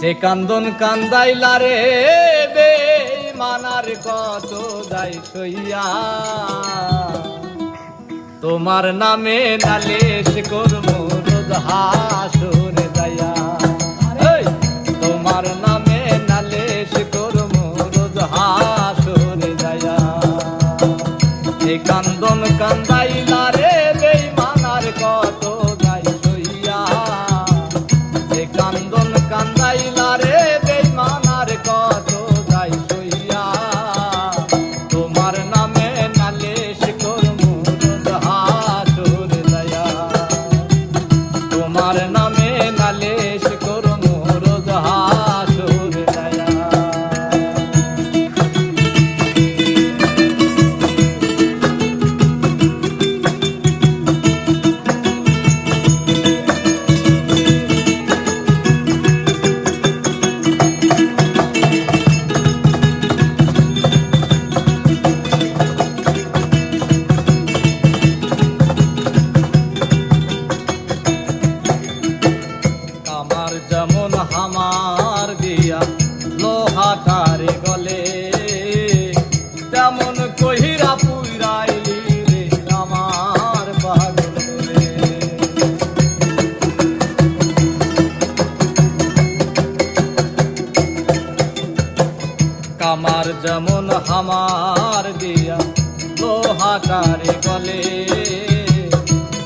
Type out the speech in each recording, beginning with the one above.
যে কান্দন কান্দাইলা রে বে মানার কত যাই সইয়া। তোমার নামে নালিশ করব রোজ এই, তোমার নামে নালিশ করব রোজ হাসুরে যাইয়া। যে কান্দন কান্দাইলা রে বেইমানার কত লোহাটারে গলে। তেমন কহিরা পুইরাইলি রে আমার পাগল। কামার যেমন হামার দিয়া লোহাটারে গলে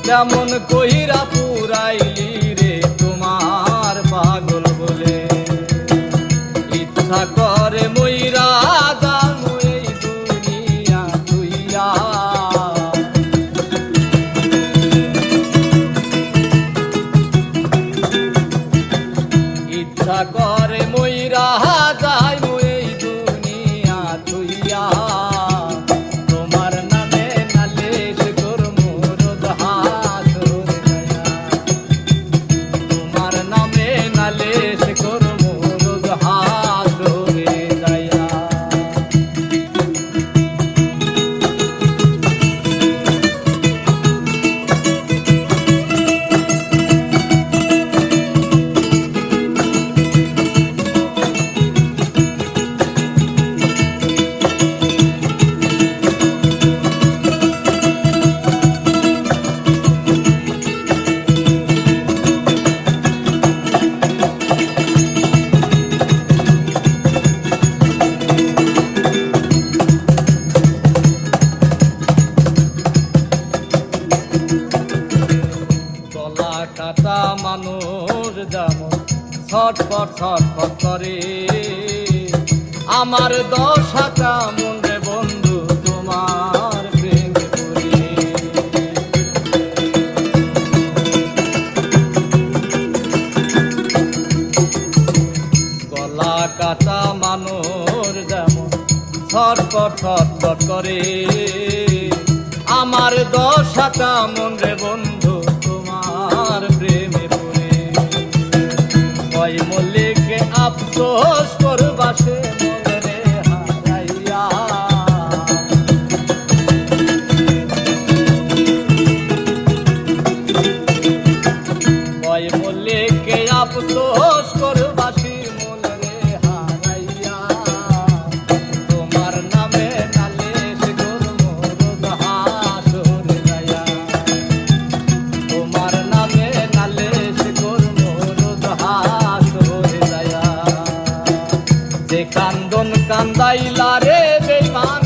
যেমন কহিরা পুরাইলি ইচ্ছা করে মইরা ছটফট ছটফট করে। আমার দশাটা মন রে বন্ধু তোমার প্রেমে পড়ে গলা কাটা মানুষ যেমন ছটফট ছটফট করে। আমার দশাটা মন রে বন্ধু কয় মল্লিকে আফসোস করবাসে আফসোস যে কান্দন কান্দাইলা রে বেমান